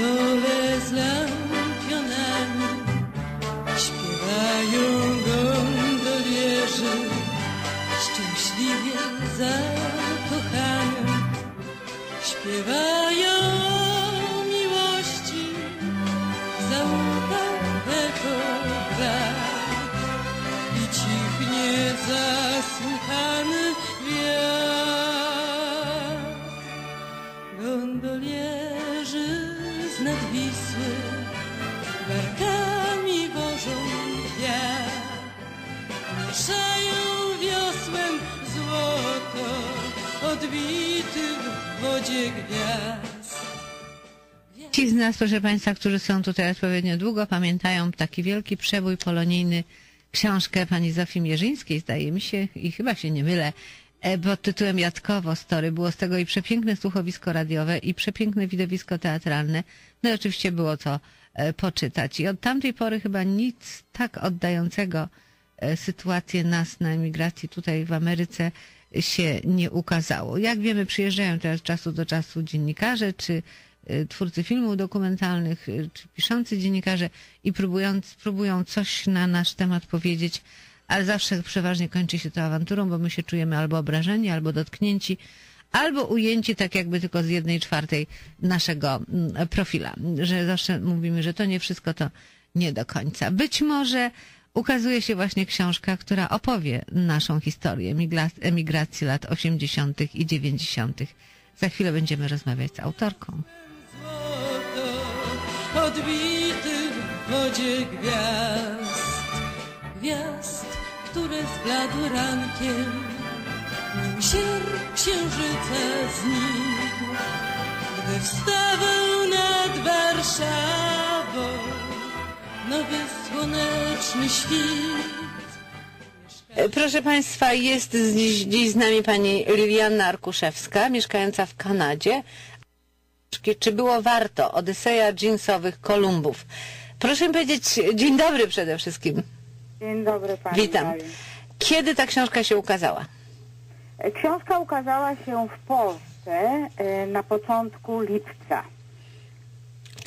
slowly odbity w wodzie gwiazd. Ci z nas, proszę Państwa, którzy są tutaj odpowiednio długo, pamiętają taki wielki przebój polonijny, książkę pani Zofii Mierzyńskiej, zdaje mi się, i chyba się nie mylę, e, pod tytułem Jatkowo Story. Było z tego i przepiękne słuchowisko radiowe, i przepiękne widowisko teatralne. No i oczywiście było co e, poczytać. I od tamtej pory chyba nic tak oddającego e, sytuację nas na emigracji tutaj w Ameryce się nie ukazało. Jak wiemy, przyjeżdżają teraz czasu do czasu dziennikarze, czy y, twórcy filmów dokumentalnych, y, czy piszący dziennikarze i próbują, próbują coś na nasz temat powiedzieć, ale zawsze przeważnie kończy się to awanturą, bo my się czujemy albo obrażeni, albo dotknięci, albo ujęci tak jakby tylko z jednej czwartej naszego mm, profila. Że zawsze mówimy, że to nie wszystko, to nie do końca. Być może ukazuje się właśnie książka, która opowie naszą historię emigracji lat 80. i 90. Za chwilę będziemy rozmawiać z autorką. Złoto odbity w wodzie gwiazd. Gwiazd, które zbladły rankiem, nim sierp księżyca znikł. Gdy wstawał nad Warszawą nowy słoneczny świt. E, Proszę Państwa, jest dziś, dziś z nami pani Liliana Arkuszewska, mieszkająca w Kanadzie. Czy było warto? Odyseja dżinsowych Kolumbów. Proszę mi powiedzieć, dzień dobry przede wszystkim. Dzień dobry Pani Witam. Kiedy ta książka się ukazała? E, Książka ukazała się w Polsce e, na początku lipca.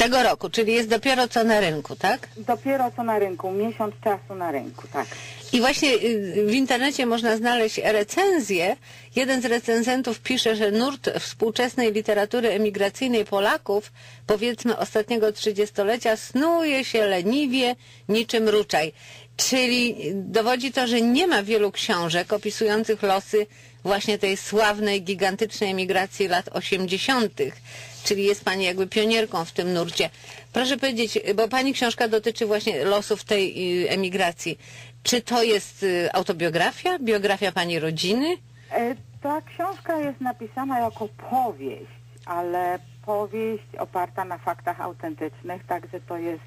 Tego roku, czyli jest dopiero co na rynku, tak? Dopiero co na rynku, miesiąc czasu na rynku, tak. I właśnie y, w internecie można znaleźć recenzję. Jeden z recenzentów pisze, że nurt współczesnej literatury emigracyjnej Polaków, powiedzmy ostatniego trzydziestolecia, snuje się leniwie niczym ruczaj. Czyli dowodzi to, że nie ma wielu książek opisujących losy właśnie tej sławnej, gigantycznej emigracji lat 80. Czyli jest Pani jakby pionierką w tym nurcie. Proszę powiedzieć, bo Pani książka dotyczy właśnie losów tej y, emigracji. Czy to jest y, autobiografia, biografia Pani rodziny? E, Ta książka jest napisana jako powieść, ale powieść oparta na faktach autentycznych, także to jest,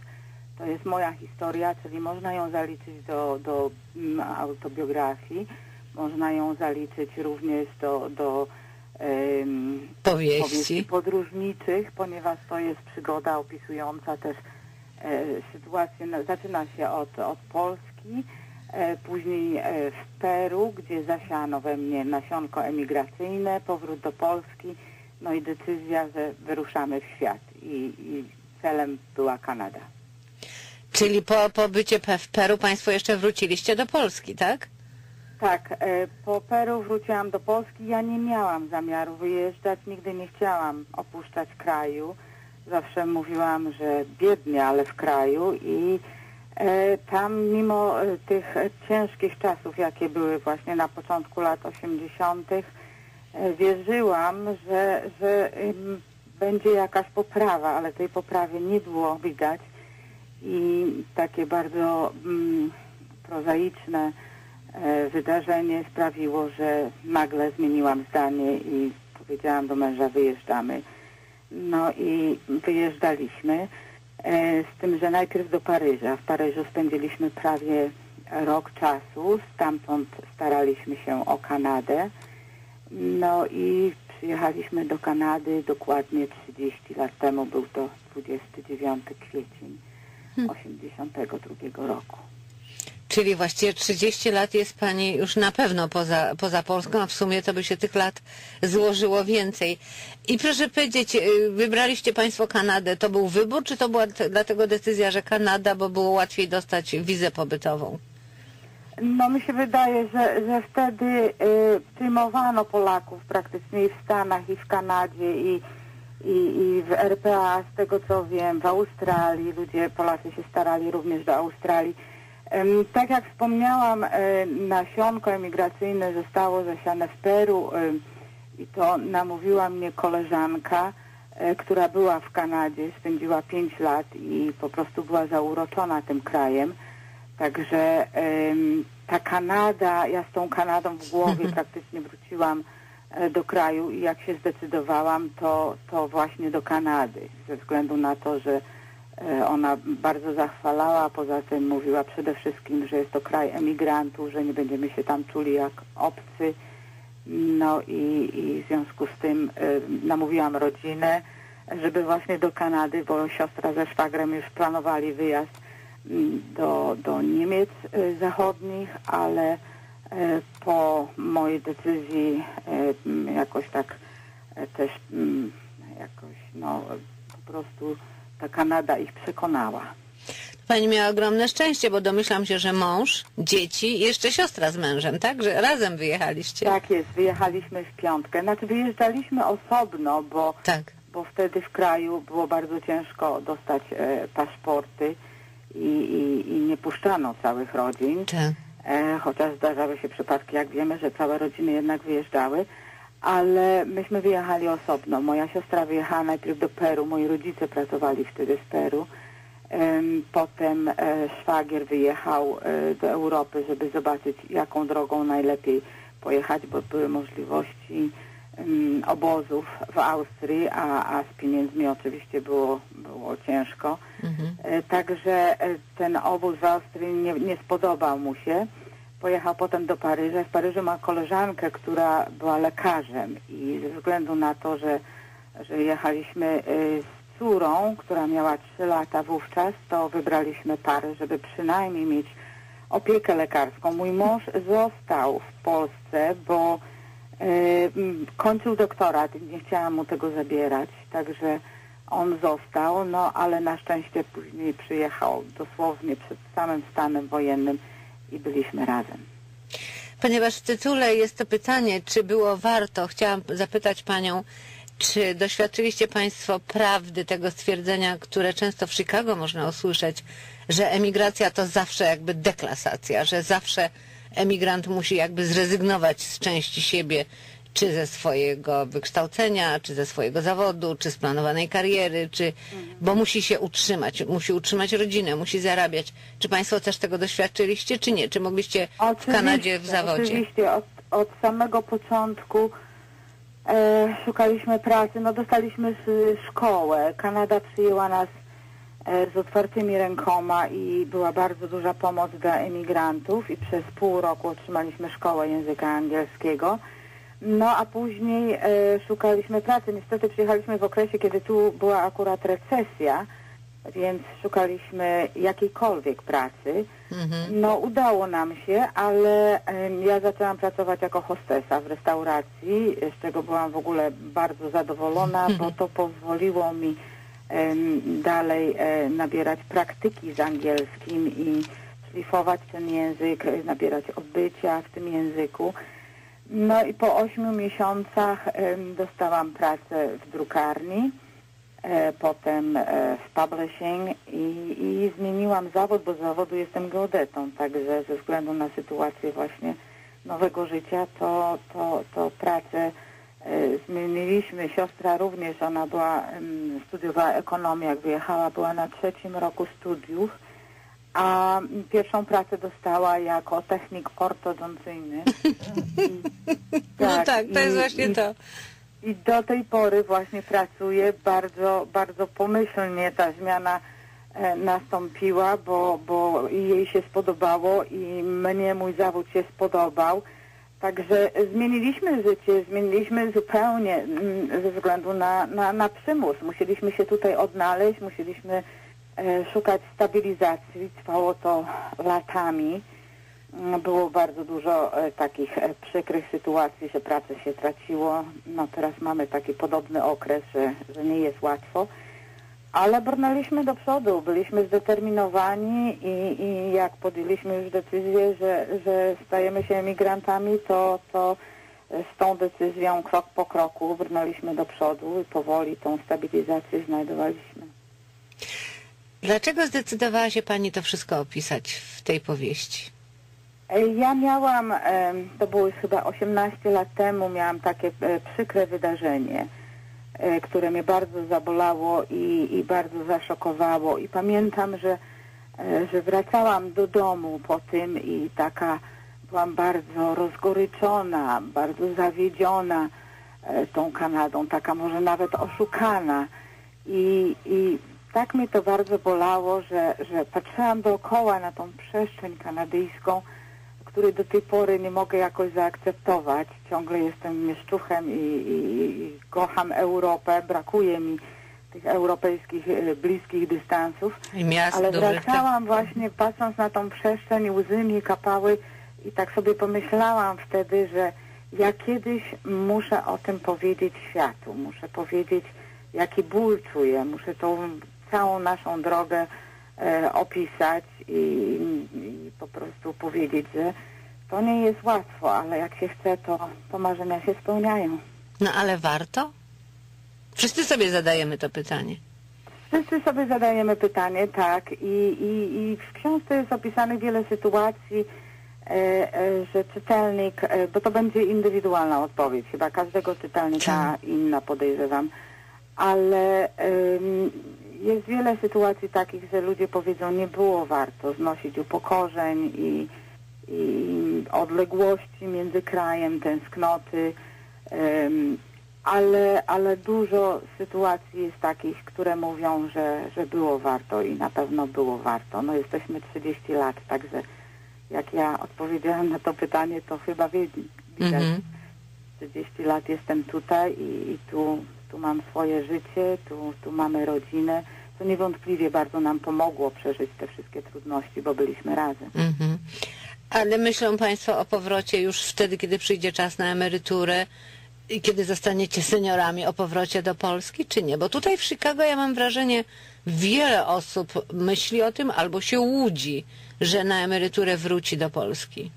to jest moja historia, czyli można ją zaliczyć do, do mm, autobiografii, można ją zaliczyć również do, do em, powieści Powieści. podróżniczych, ponieważ to jest przygoda opisująca też e, sytuację, no, zaczyna się od, od Polski, e, później e, w Peru, gdzie zasiano we mnie nasionko emigracyjne, powrót do Polski, no i decyzja, że wyruszamy w świat i, i celem była Kanada. Czyli po pobycie w Peru Państwo jeszcze wróciliście do Polski, tak? Tak, e, po Peru wróciłam do Polski. Ja nie miałam zamiaru wyjeżdżać, nigdy nie chciałam opuszczać kraju. Zawsze mówiłam, że biednie, ale w kraju i e, tam mimo e, tych ciężkich czasów, jakie były właśnie na początku lat 80., e, wierzyłam, że, że będzie jakaś poprawa, ale tej poprawy nie było widać i takie bardzo mm, prozaiczne e, wydarzenie sprawiło, że nagle zmieniłam zdanie i powiedziałam do męża wyjeżdżamy. No i wyjeżdżaliśmy, e, z tym, że najpierw do Paryża. W Paryżu spędziliśmy prawie rok czasu, stamtąd staraliśmy się o Kanadę. No i przyjechaliśmy do Kanady dokładnie 30 lat temu, był to 29 kwiecień 82 roku. Czyli właściwie 30 lat jest Pani już na pewno poza, poza Polską, a w sumie to by się tych lat złożyło więcej. I proszę powiedzieć, y, wybraliście Państwo Kanadę. To był wybór, czy to była dlatego decyzja, że Kanada, bo było łatwiej dostać wizę pobytową? No mi się wydaje, że, że wtedy y, przyjmowano Polaków praktycznie i w Stanach, i w Kanadzie, i, i, i w RPA, z tego co wiem, w Australii. Ludzie, Polacy się starali również do Australii. Tak jak wspomniałam, e, nasionko emigracyjne zostało zasiane w Peru em, i to namówiła mnie koleżanka, e, która była w Kanadzie, spędziła 5 lat i po prostu była zauroczona tym krajem. Także ta Kanada, ja z tą Kanadą w głowie praktycznie wróciłam e, do kraju i jak się zdecydowałam, to, to właśnie do Kanady, ze względu na to, że e, ona bardzo zachwalała, poza tym mówiła przede wszystkim, że jest to kraj emigrantów, że nie będziemy się tam czuli jak obcy. No i, i w związku z tym e, namówiłam rodzinę, żeby właśnie do Kanady, bo siostra ze szwagrem już planowali wyjazd mm, do, do Niemiec e, zachodnich, ale e, po mojej decyzji e, jakoś tak e, też mm, jakoś no po prostu ta Kanada ich przekonała. Pani miała ogromne szczęście, bo domyślam się, że mąż, dzieci i jeszcze siostra z mężem, tak? Że razem wyjechaliście. Tak jest, wyjechaliśmy w piątkę. Znaczy wyjeżdżaliśmy osobno, bo Tak. bo wtedy w kraju było bardzo ciężko dostać e, paszporty i, i, i nie puszczano całych rodzin, tak. E, chociaż zdarzały się przypadki, jak wiemy, że całe rodziny jednak wyjeżdżały, ale myśmy wyjechali osobno. Moja siostra wyjechała najpierw do Peru, moi rodzice pracowali wtedy w Peru, Em, potem e, szwagier wyjechał e, do Europy, żeby zobaczyć, jaką drogą najlepiej pojechać, bo były możliwości obozów w Austrii, a, a z pieniędzmi oczywiście było, było ciężko. Mhm. Także ten obóz w Austrii nie, nie spodobał mu się. Pojechał potem do Paryża. W Paryżu ma koleżankę, która była lekarzem i ze względu na to, że, że jechaliśmy e, z córą, która miała 3 lata wówczas, to wybraliśmy Paryż, żeby przynajmniej mieć opiekę lekarską. Mój mąż został w Polsce, bo m, kończył doktorat i nie chciałam mu tego zabierać, także on został, no ale na szczęście później przyjechał dosłownie przed samym stanem wojennym i byliśmy razem. Ponieważ w tytule jest to pytanie, czy było warto, chciałam zapytać Panią, czy doświadczyliście Państwo prawdy tego stwierdzenia, które często w Chicago można usłyszeć, że emigracja to zawsze jakby deklasacja, że zawsze emigrant musi jakby zrezygnować z części siebie, czy ze swojego wykształcenia, czy ze swojego zawodu, czy z planowanej kariery, czy, bo musi się utrzymać, musi utrzymać rodzinę, musi zarabiać. Czy Państwo też tego doświadczyliście, czy nie? Czy mogliście w Oczywiście, Kanadzie w zawodzie? Oczywiście, od, od samego początku e, szukaliśmy pracy, no dostaliśmy szkołę. Kanada przyjęła nas e, z otwartymi rękoma i była bardzo duża pomoc dla emigrantów i przez pół roku otrzymaliśmy szkołę języka angielskiego. No a później e, szukaliśmy pracy. Niestety przyjechaliśmy w okresie, kiedy tu była akurat recesja, więc szukaliśmy jakiejkolwiek pracy. Mhm. No udało nam się, ale em, ja zaczęłam pracować jako hostesa w restauracji, z czego byłam w ogóle bardzo zadowolona, bo to pozwoliło mi em, dalej e, nabierać praktyki z angielskim i szlifować ten język, e, nabierać odbycia w tym języku. No i po ośmiu miesiącach dostałam pracę w drukarni, e, potem e, w publishing i, i zmieniłam zawód, bo z zawodu jestem geodetą, także ze względu na sytuację właśnie nowego życia, to, to, to pracę e, zmieniliśmy. Siostra również, ona była, studiowała ekonomię, jak wyjechała, była na trzecim roku studiów, a pierwszą pracę dostała jako technik ortodoncyjny. I- No tak, to jest i- właśnie i to. i do tej pory właśnie pracuję bardzo, bardzo pomyślnie ta zmiana e, nastąpiła, bo, bo jej się spodobało i mnie mój zawód się spodobał. Także zmieniliśmy życie, zmieniliśmy zupełnie mm, ze względu na, na, na przymus. Musieliśmy się tutaj odnaleźć, musieliśmy szukać stabilizacji. Trwało to latami. Mm, Było bardzo dużo e, takich e, przykrych sytuacji, że pracę się traciło. No teraz mamy taki podobny okres, że, że nie jest łatwo. Ale brnęliśmy do przodu, byliśmy zdeterminowani i, i jak podjęliśmy już decyzję, że, że stajemy się emigrantami, to, to e, z tą decyzją krok po kroku brnęliśmy do przodu i powoli tą stabilizację znajdowaliśmy. Dlaczego zdecydowała się pani to wszystko opisać w tej powieści? E, Ja miałam, em, to było chyba 18 lat temu, miałam takie e, przykre wydarzenie, e, które mnie bardzo zabolało i, i bardzo zaszokowało. I pamiętam, że, e, że wracałam do domu po tym i taka byłam bardzo rozgoryczona, bardzo zawiedziona e, tą Kanadą, taka może nawet oszukana. I, i tak mnie to bardzo bolało, że, że patrzyłam dookoła na tą przestrzeń kanadyjską, której do tej pory nie mogę jakoś zaakceptować. Ciągle jestem mieszczuchem i, i, i kocham Europę. Brakuje mi tych europejskich, e, bliskich dystansów. Miast Ale tak. wracałam właśnie patrząc na tą przestrzeń, łzy mi kapały i tak sobie pomyślałam wtedy, że ja kiedyś muszę o tym powiedzieć światu. Muszę powiedzieć, jaki ból czuję. Muszę tą całą naszą drogę e, opisać i, i po prostu powiedzieć, że to nie jest łatwo, ale jak się chce, to, to marzenia się spełniają. No ale warto? Wszyscy sobie zadajemy to pytanie. Wszyscy sobie zadajemy pytanie, tak, i, i, i w książce jest opisanych wiele sytuacji, e, e, że czytelnik, e, bo to będzie indywidualna odpowiedź, chyba każdego czytelnika inna podejrzewam, ale jest wiele sytuacji takich, że ludzie powiedzą, nie było warto znosić upokorzeń i, i odległości między krajem, tęsknoty, em, ale, ale dużo sytuacji jest takich, które mówią, że, że było warto i na pewno było warto. No jesteśmy 30 lat, także jak ja odpowiedziałam na to pytanie, to chyba widać. Mhm. 30 lat jestem tutaj i, i tu, tu mam swoje życie, tu, tu mamy rodzinę. To niewątpliwie bardzo nam pomogło przeżyć te wszystkie trudności, bo byliśmy razem. Mhm. Ale myślą Państwo o powrocie już wtedy, kiedy przyjdzie czas na emeryturę i kiedy zostaniecie seniorami, o powrocie do Polski, czy nie? Bo tutaj w Chicago ja mam wrażenie, wiele osób myśli o tym albo się łudzi, że na emeryturę wróci do Polski.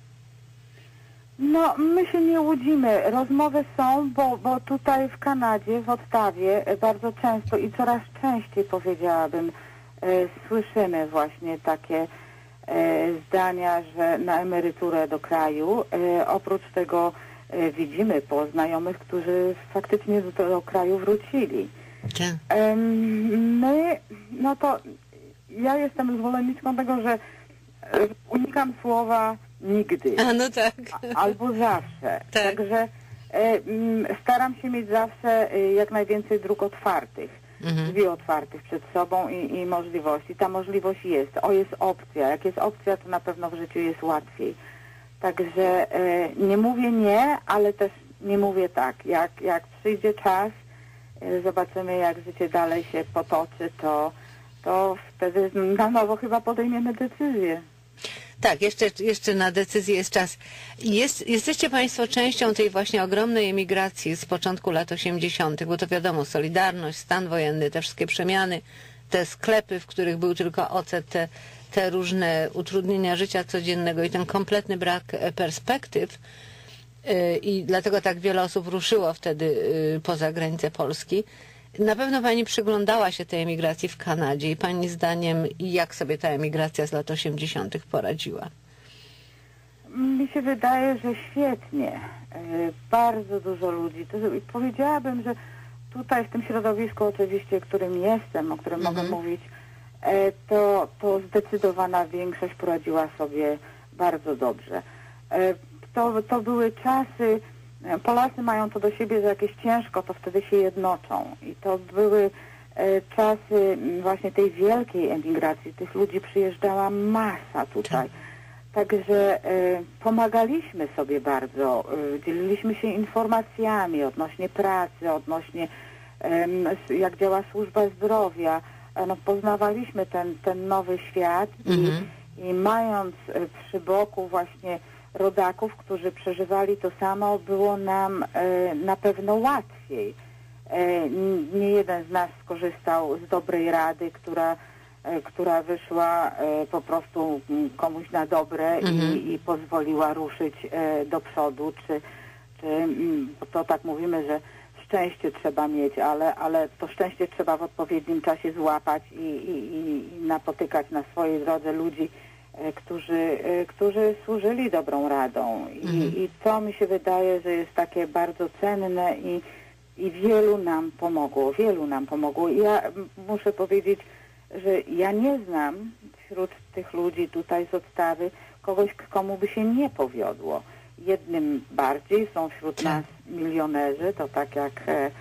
No, my się nie łudzimy. Rozmowy są, bo, bo tutaj w Kanadzie, w Ottawie e, bardzo często i coraz częściej powiedziałabym, e, słyszymy właśnie takie e, zdania, że na emeryturę do kraju. E, oprócz tego e, widzimy po znajomych, którzy faktycznie do tego kraju wrócili. Tak. Em, My, no to ja jestem zwolenniczką tego, że e, unikam słowa nigdy A no tak. albo zawsze. Tak. Także e, mm, staram się mieć zawsze e, jak najwięcej dróg otwartych, Mhm. drzwi otwartych przed sobą i, i możliwości. Ta możliwość jest. O, jest opcja. Jak jest opcja, to na pewno w życiu jest łatwiej. Także e, nie mówię nie, ale też nie mówię tak. Jak, jak przyjdzie czas, e, zobaczymy jak życie dalej się potoczy, to, to wtedy na nowo chyba podejmiemy decyzję. Tak, jeszcze, jeszcze na decyzję jest czas. Jest, jesteście Państwo częścią tej właśnie ogromnej emigracji z początku lat 80., bo to wiadomo, Solidarność, stan wojenny, te wszystkie przemiany, te sklepy, w których był tylko ocet, te, te różne utrudnienia życia codziennego i ten kompletny brak e, perspektyw. Y, I dlatego tak wiele osób ruszyło wtedy y, poza granice Polski. Na pewno Pani przyglądała się tej emigracji w Kanadzie i Pani zdaniem, jak sobie ta emigracja z lat 80. poradziła? Mi się wydaje, że świetnie. E, Bardzo dużo ludzi. Powiedziałabym, że tutaj w tym środowisku oczywiście, którym jestem, o którym Mhm. mogę mówić, e, to, to zdecydowana większość poradziła sobie bardzo dobrze. E, To, to były czasy, Polacy mają to do siebie, że jak jest ciężko, to wtedy się jednoczą. I to były e, czasy właśnie tej wielkiej emigracji. Tych ludzi przyjeżdżała masa tutaj. Także e, pomagaliśmy sobie bardzo, e, dzieliliśmy się informacjami odnośnie pracy, odnośnie jak działa służba zdrowia. E, no, poznawaliśmy ten, ten nowy świat Mhm. i, I mając e, przy boku właśnie rodaków, którzy przeżywali to samo, było nam e, na pewno łatwiej. E, nie jeden z nas skorzystał z dobrej rady, która, e, która wyszła po prostu komuś na dobre i, i pozwoliła ruszyć do przodu, czy, czy to tak mówimy, że szczęście trzeba mieć, ale, ale to szczęście trzeba w odpowiednim czasie złapać i, i, i- napotykać na swojej drodze ludzi, którzy, e, którzy służyli dobrą radą. I, I to mi się wydaje, że jest takie bardzo cenne i, i wielu nam pomogło, wielu nam pomogło. I Ja muszę powiedzieć, że ja nie znam wśród tych ludzi tutaj z odstawy kogoś, komu by się nie powiodło. Jednym bardziej są wśród Tak. nas milionerzy, to tak jak e,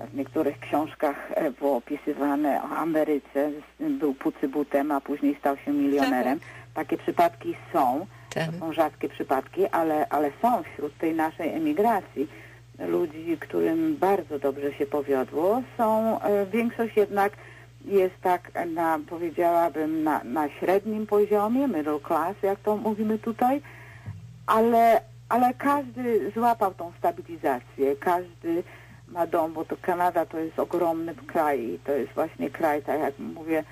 w niektórych książkach e, było opisywane o Ameryce, był pucybutem, a później stał się milionerem. Takie przypadki są, Tak. to są rzadkie przypadki, ale, ale są wśród tej naszej emigracji ludzi, którym bardzo dobrze się powiodło. Są, e, większość jednak jest tak na, powiedziałabym, na, na średnim poziomie, middle class, jak to mówimy tutaj, ale, ale każdy złapał tą stabilizację, każdy ma dom, bo to Kanada to jest ogromny kraj i to jest właśnie kraj, tak jak mówię,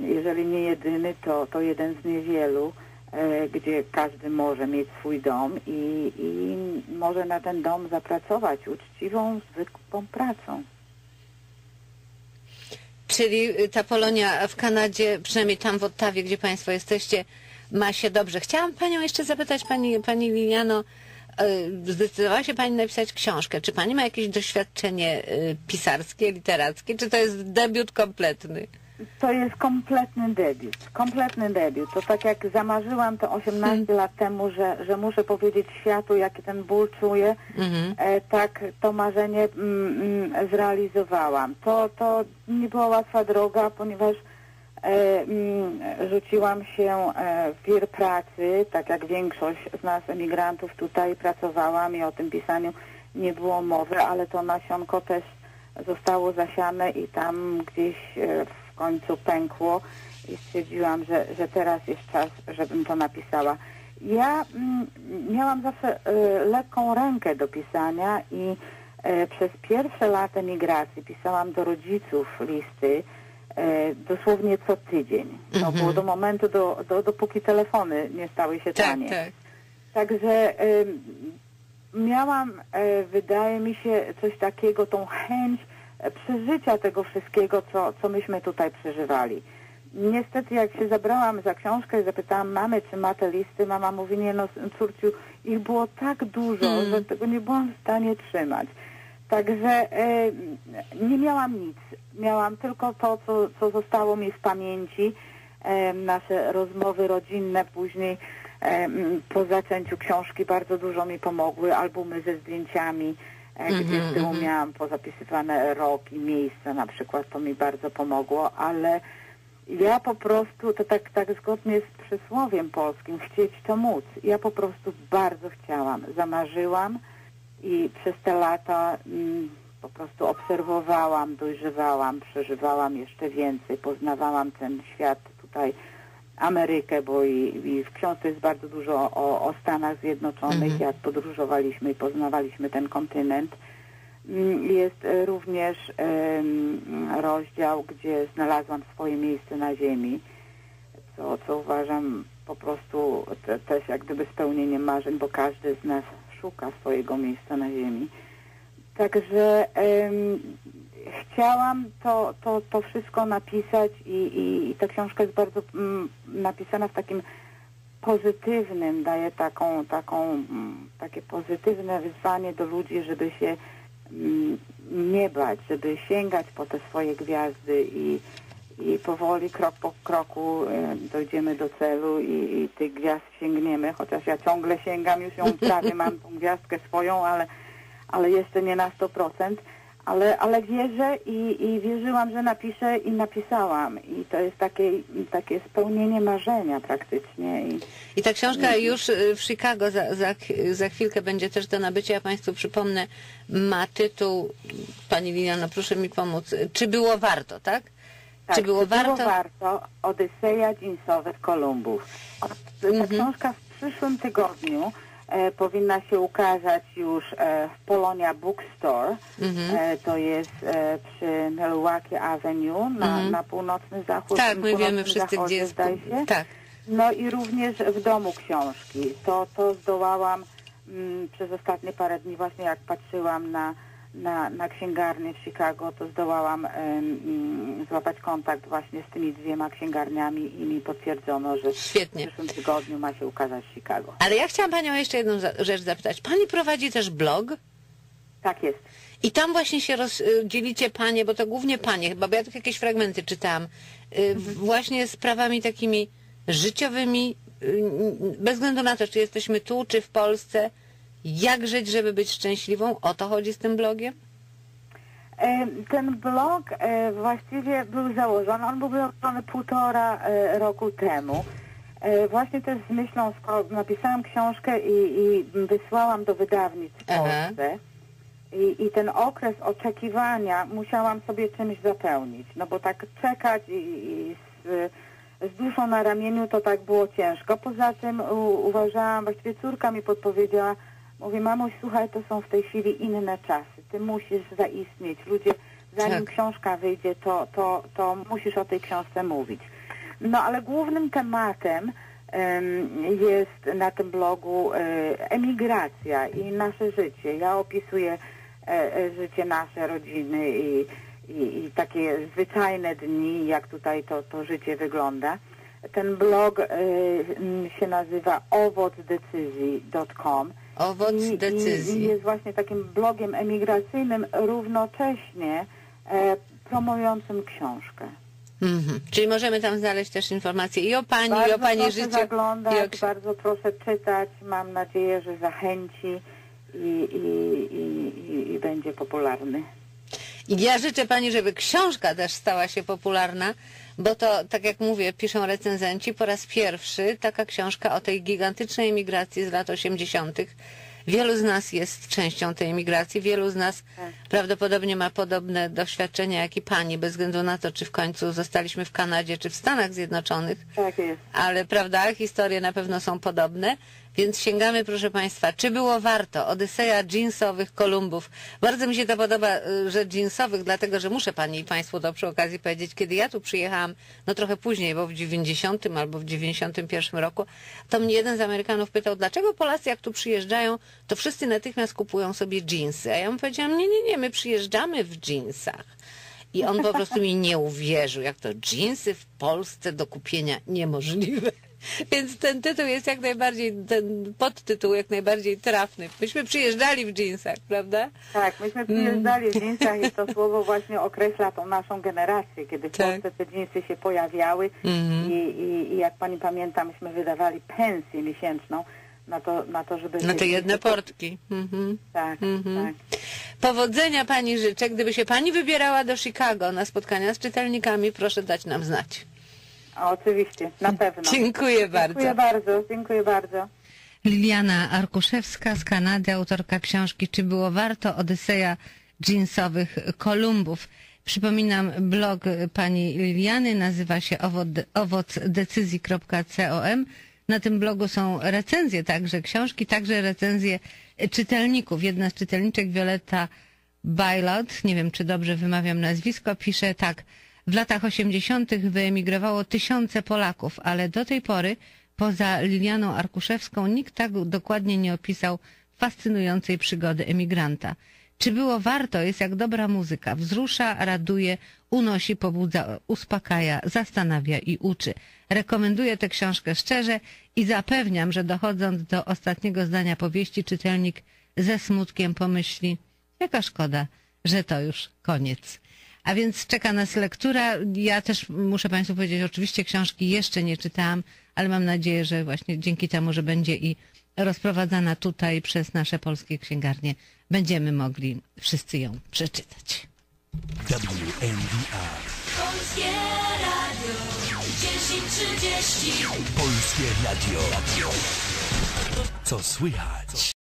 jeżeli nie jedyny, to, to jeden z niewielu, e, gdzie każdy może mieć swój dom i, i może na ten dom zapracować uczciwą, zwykłą pracą. Czyli y, ta Polonia w Kanadzie, przynajmniej tam w Ottawie, gdzie Państwo jesteście, ma się dobrze. Chciałam Panią jeszcze zapytać, Pani, pani Liliano, y, zdecydowała się Pani napisać książkę. Czy Pani ma jakieś doświadczenie y, pisarskie, literackie, czy to jest debiut kompletny? To jest kompletny debiut, kompletny debiut. To tak jak zamarzyłam to 18 lat temu, że, że muszę powiedzieć światu, jaki ten ból czuję, Mhm. e, tak to marzenie mm, mm, zrealizowałam. To, to nie była łatwa droga, ponieważ e, mm, rzuciłam się e, w wir pracy, tak jak większość z nas emigrantów tutaj pracowałam i o tym pisaniu nie było mowy, ale to nasionko też zostało zasiane i tam gdzieś e, w końcu pękło i stwierdziłam, że, że teraz jest czas, żebym to napisała. Ja mm, miałam zawsze e, lekką rękę do pisania i e, przez pierwsze lata migracji pisałam do rodziców listy e, dosłownie co tydzień. To Mhm. było do momentu, do, do, dopóki telefony nie stały się Tak, tanie. tak. Także ym, miałam, e, wydaje mi się, coś takiego, tą chęć przeżycia tego wszystkiego, co, co myśmy tutaj przeżywali. Niestety, jak się zabrałam za książkę i zapytałam mamy, czy ma te listy, mama mówi, nie no, córciu, ich było tak dużo, Mm. że tego nie byłam w stanie trzymać. Także e, nie miałam nic. Miałam tylko to, co, co zostało mi w pamięci. E, nasze rozmowy rodzinne później e, po zaczęciu książki bardzo dużo mi pomogły. Albumy ze zdjęciami, gdzie Mhm, z tyłu mhm. miałam pozapisywane rok i miejsce na przykład. To mi bardzo pomogło, ale ja po prostu, to tak, tak zgodnie z przysłowiem polskim, chcieć to móc. Ja po prostu bardzo chciałam, zamarzyłam i przez te lata mm, po prostu obserwowałam, dojrzewałam, przeżywałam jeszcze więcej, poznawałam ten świat tutaj, Amerykę, bo i, i w książce jest bardzo dużo o, o Stanach Zjednoczonych, Mhm. jak podróżowaliśmy i poznawaliśmy ten kontynent. Mm, Jest e, również rozdział, gdzie znalazłam swoje miejsce na ziemi, co, co uważam po prostu te, też jak gdyby spełnienie marzeń, bo każdy z nas szuka swojego miejsca na ziemi. Także chciałam to, to, to wszystko napisać i, i, i ta książka jest bardzo mm, napisana w takim pozytywnym, daje taką, taką, mm, takie pozytywne wyzwanie do ludzi, żeby się mm, nie bać, żeby sięgać po te swoje gwiazdy i, i powoli, krok po kroku dojdziemy do celu i, i tych gwiazd sięgniemy, chociaż ja ciągle sięgam, już ją prawie mam tą gwiazdkę swoją, ale, ale jeszcze nie na 100%, ale, ale wierzę i, i wierzyłam, że napiszę i napisałam i to jest takie, takie spełnienie marzenia praktycznie i I ta książka już y, w Chicago za, za, za chwilkę będzie też do nabycia. Ja Państwu przypomnę, ma tytuł, Pani Liliano, proszę mi pomóc, czy było warto, tak? Tak, czy było warto? warto? Odyseja jeansowych Kolumbów. Ta Mhm. książka w przyszłym tygodniu powinna się ukazać już e, w Polonia Bookstore. Mhm. E, to jest e, przy Milwaukee Avenue na, na północny zachód. Tak, my wiemy wszyscy, zachodzie, gdzie jest. zdaje się. Tak. No i również w domu książki. To, to zdołałam mm, przez ostatnie parę dni właśnie jak patrzyłam na, na, na księgarnię w Chicago, to zdołałam mm, złapać kontakt właśnie z tymi dwiema księgarniami i mi potwierdzono, że Świetnie. w przyszłym tygodniu ma się ukazać w Chicago. Ale ja chciałam Panią jeszcze jedną rzecz zapytać. Pani prowadzi też blog? Tak jest. I tam właśnie się rozdzielicie panie, bo to głównie panie chyba, bo ja tu jakieś fragmenty czytałam, y, właśnie sprawami takimi życiowymi, y, bez względu na to, czy jesteśmy tu, czy w Polsce, jak żyć, żeby być szczęśliwą, o to chodzi z tym blogiem? E, Ten blog e, właściwie był założony, on był założony półtora e, roku temu. Właśnie też z myślą, skoro napisałam książkę i, i wysłałam do wydawnictw w. Polsce i, i ten okres oczekiwania musiałam sobie czymś zapełnić, no bo tak czekać i, i z, z duszą na ramieniu to tak było ciężko. Poza tym u, uważałam, właściwie córka mi podpowiedziała, mówi mamuś, słuchaj, to są w tej chwili inne czasy, ty musisz zaistnieć, ludzie, zanim Tak. książka wyjdzie, to, to, to musisz o tej książce mówić. No ale głównym tematem em, jest na tym blogu e, emigracja i nasze życie. Ja opisuję e, życie nasze, rodziny i, i, i takie zwyczajne dni, jak tutaj to, to życie wygląda. Ten blog się nazywa owocdecyzji.com Owoc i, i, decyzji. I jest właśnie takim blogiem emigracyjnym, równocześnie e, promującym książkę. Mhm. Czyli możemy tam znaleźć też informacje i o Pani, i Bardzo o Pani proszę życiu. zaglądać, i o bardzo proszę czytać. Mam nadzieję, że zachęci i, i, i, i, i będzie popularny. I ja życzę Pani, żeby książka też stała się popularna, bo to, tak jak mówię, piszą recenzenci, po raz pierwszy taka książka o tej gigantycznej emigracji z lat 80. Wielu z nas jest częścią tej emigracji, wielu z nas Tak. prawdopodobnie ma podobne doświadczenia jak i Pani, bez względu na to, czy w końcu zostaliśmy w Kanadzie, czy w Stanach Zjednoczonych Tak jest. ale prawda, historie na pewno są podobne, więc sięgamy, proszę Państwa, czy było warto? Odyseja jeansowych Kolumbów. Bardzo mi się to podoba, y, że jeansowych, dlatego, że muszę Pani i Państwu to przy okazji powiedzieć, kiedy ja tu przyjechałam, no trochę później, bo w 90 albo w 91 roku, to mnie jeden z Amerykanów pytał, dlaczego Polacy jak tu przyjeżdżają, to wszyscy natychmiast kupują sobie jeansy, a ja mu powiedziałam, nie, nie, nie, my przyjeżdżamy w jeansach. I on po prostu mi nie uwierzył, jak to jeansy w Polsce do kupienia niemożliwe. Więc ten tytuł jest jak najbardziej, ten podtytuł jak najbardziej trafny. Myśmy przyjeżdżali w jeansach, prawda? Tak, myśmy przyjeżdżali w dżinsach i to słowo właśnie określa tą naszą generację, kiedy w Tak. Polsce te dżinsy się pojawiały Mhm. i, i, i jak pani pamięta, myśmy wydawali pensję miesięczną na to, na to żeby... Na te jedne portki. Mhm. Tak, Mhm. tak. Powodzenia Pani życzę. Gdyby się Pani wybierała do Chicago na spotkania z czytelnikami, proszę dać nam znać. Oczywiście, na pewno. Dziękuję bardzo. Dziękuję bardzo, dziękuję bardzo. Liliana Arkuszewska z Kanady, autorka książki Czy było warto? Odyseja jeansowych Kolumbów. Przypominam, blog pani Liliany nazywa się owoc- owocdecyzji.com. Na tym blogu są recenzje także książki, także recenzje czytelników. Jedna z czytelniczek, Violetta Bailot, nie wiem czy dobrze wymawiam nazwisko, pisze tak. W latach 80. wyemigrowało tysiące Polaków, ale do tej pory poza Lilianą Arkuszewską nikt tak dokładnie nie opisał fascynującej przygody emigranta. Czy było warto jest jak dobra muzyka. Wzrusza, raduje, unosi, pobudza, uspokaja, zastanawia i uczy. Rekomenduję tę książkę szczerze i zapewniam, że dochodząc do ostatniego zdania powieści czytelnik ze smutkiem pomyśli, jaka szkoda, że to już koniec. A więc czeka nas lektura. Ja też muszę Państwu powiedzieć, oczywiście książki jeszcze nie czytałam, ale mam nadzieję, że właśnie dzięki temu, że będzie i rozprowadzana tutaj przez nasze polskie księgarnie, będziemy mogli wszyscy ją przeczytać. WNDR. Polskie Radio 1030 Polskie Radio. Radio. Co słychać?